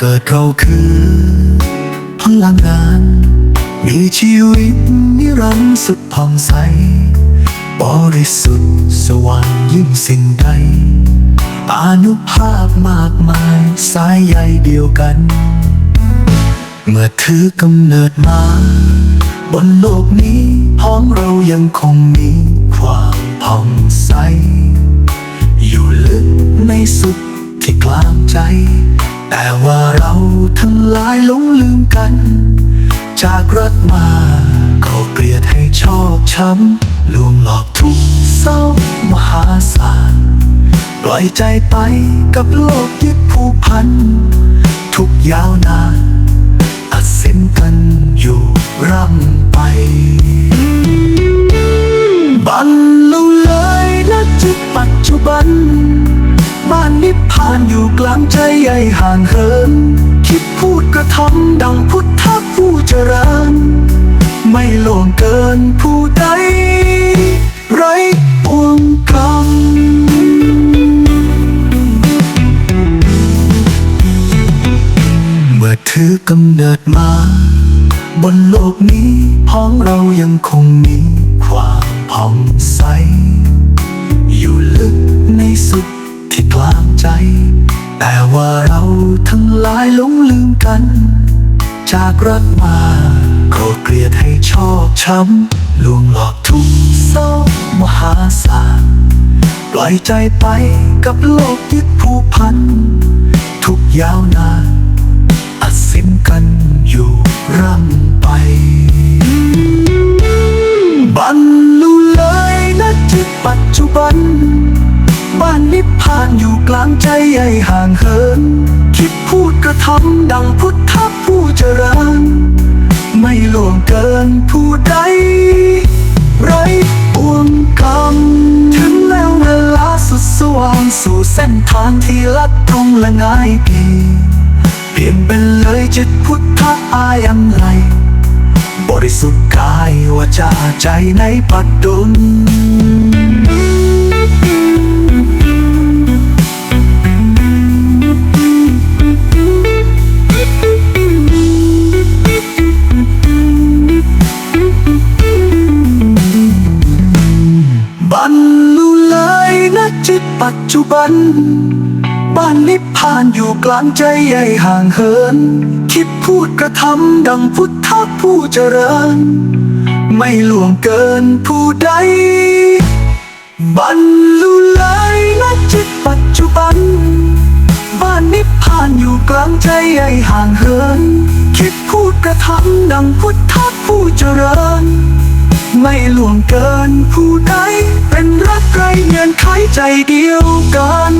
เกิดเราคือพลังงาน มีชีวิตนิรันดร์สุดผ่องใส บริสุทธิ์สว่างยิ่งสิ่งใดอานุภาพมากมายสายใยเดียวกัน เมื่อถือกำเนิดมา บนโลกนี้พ้องเรายังคงมีความผ่องใส ลืมกันจากรักมาเขาเกลียดให้ชอบช้ำลวงหลอกทุกเศร้ามหาศาลปล่อยใจไปกับโลกยึดผูกพัน ทุกยาวนานตัดสินกันอยู่ร่ำไปบรรลุเลยนะจุดปัจจุบัน บ้านนิพพานอยู่กลางใจใหญ่ห่างเหิน กระทำดังพุทธผู้เจริญ ไม่ล่วงเกินผู้ใด ไรปวงกรรมเมื่อถือกำเนิดมา บนโลกนี้พ้องเรายังคงมีความผ่องใส อยู่ลึกในสุดที่กลางใจ แต่ว่า ทั้งหลายหลงลืมกัน จากรักมาโกรธเกลียดให้ชอบช้ำลวงหลอกทุกเศร้ามหาศาลปล่อยใจไปกับโลกยึดผูกพัน ทุกยาวนานตัดสินกันอยู่ร่ำไปบรรลุเลยนะจิตปัจจุบัน บ้านนิพพานอยู่กลางใจใหญ่ห่างเหิน คิดพูดกระทำดังพุทธผู้เจริญ ไม่ล่วงเกินผู้ใด ไรปวงกรรม ถึงแล้วเวลาสุดสว่างสู่เส้นทางที่ลัดตรงและง่ายดีเปลี่ยนเป็นเลยจิตพุทธอายังไงบริสุทธิ์กายวาจาใจในปัจจุบั รรลุเลยนะจิตปัจจุบัน บ้านนิพพานอยู่กลางใจใหญ่ห่างเหิน คิดพูดกระทำดังพุทธผู้เจริญ ไม่ล่วงเกินผู้ใดบรรลุเลยนะจิตปัจจุบัน บ้านนิพพานอยู่กลางใจใหญ่ห่างเหิน คิดพูดกระทำดังพุทธผู้เจริญ ไม่ล่วงเกินผู้ใด เงื่อนไขใจเดียวกัน